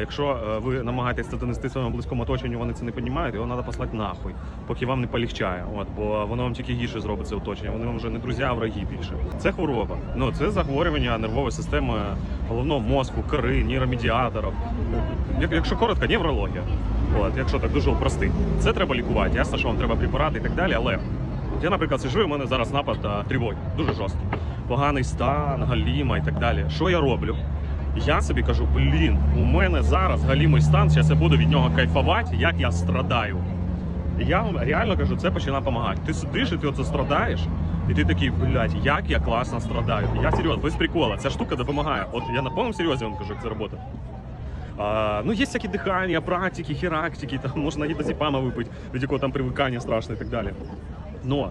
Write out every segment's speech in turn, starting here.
якщо е, ви намагаєтесь це донести своєму близькому оточенню, вони це не розуміють, його треба послати нахуй, поки вам не полегчає. От, бо воно вам тільки гірше зробить це оточення. Вони вам вже не друзі, а враги більше. Це хвороба. Ну це захворювання нервової системи головного мозку, кори, нейромедіаторів. Як- Якщо коротко, неврологія. От, якщо так дуже простий. Це треба лікувати. Ясно, що вам треба препарати і так далі, але я, наприклад, сижу, і у мене зараз напад а, тривоги, дуже жорсткий. Поганий стан, галіма і так далі. Що я роблю? Я собі кажу, блін, у мене зараз галімий стан, зараз я буду від нього кайфувати, як я страдаю. І я вам реально кажу, це починає допомагати. Ти сидиш і ти оце страдаєш, і ти такий, блядь, як я класно страдаю. Я серйозно, без прикола, ця штука допомагає. От я на повному серйозі вам кажу, як це робота. А, ну, є всякі дихання, практики, хірактики, там можна гідозіпама випити, від якого там привикання страшне і так далі. Но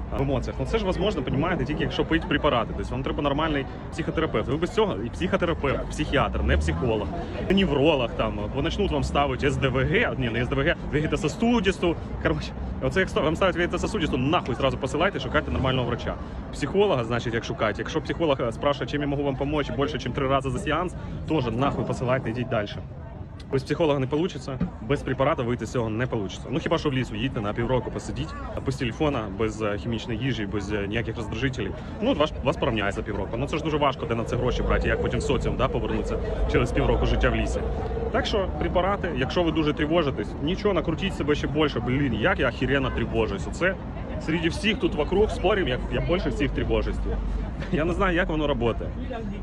В емоціях. Ну це ж возможно, понімаєте, тільки якщо пить препарати. Тобто вам треба нормальний психотерапевт. Ви без цього і психотерапевт, психіатр, не психолог, невролог там, бо почнуть вам ставити СДВГ, ні, не СДВГ, вегетососудисту. Коротше, оце як вам ставить вегетососудисту, нахуй зразу посилайте, шукайте нормального врача. Психолога, значить, як шукати. Якщо психолог е, спрашує, чим я можу вам допомогти більше, ніж три рази за сеанс, теж нахуй посилайте, йдіть далі. Без психолога не вийде, без препарата вийти з цього не вийде. Ну хіба що в ліс уїдьте на півроку посидіть, без телефона, без е, хімічної їжі, без е, ніяких роздражителів. Ну, вас, вас порівняє за півроку. Ну це ж дуже важко, де на це гроші брати, як потім соціум да, повернутися через півроку життя в лісі. Так що препарати, якщо ви дуже тривожитесь, нічого, накрутіть себе ще більше. Блін, як я охеренно тривожусь. Оце серед всіх тут вокруг спорів, як я більше всіх тривожусь. тут. Я не знаю, як воно працює.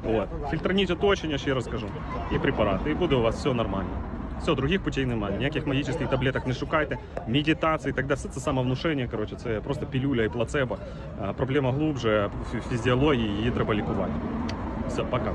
От. Фільтраніть оточення, ще раз кажу, і препарати, і буде у вас все нормально. Все, других путей немає. Ніяких магічних таблеток не шукайте, медитації так далі. Все це самовнушення. Коротше, це просто пілюля і плацебо. Проблема глубже, фі- фізіології, її треба лікувати. Все, пока.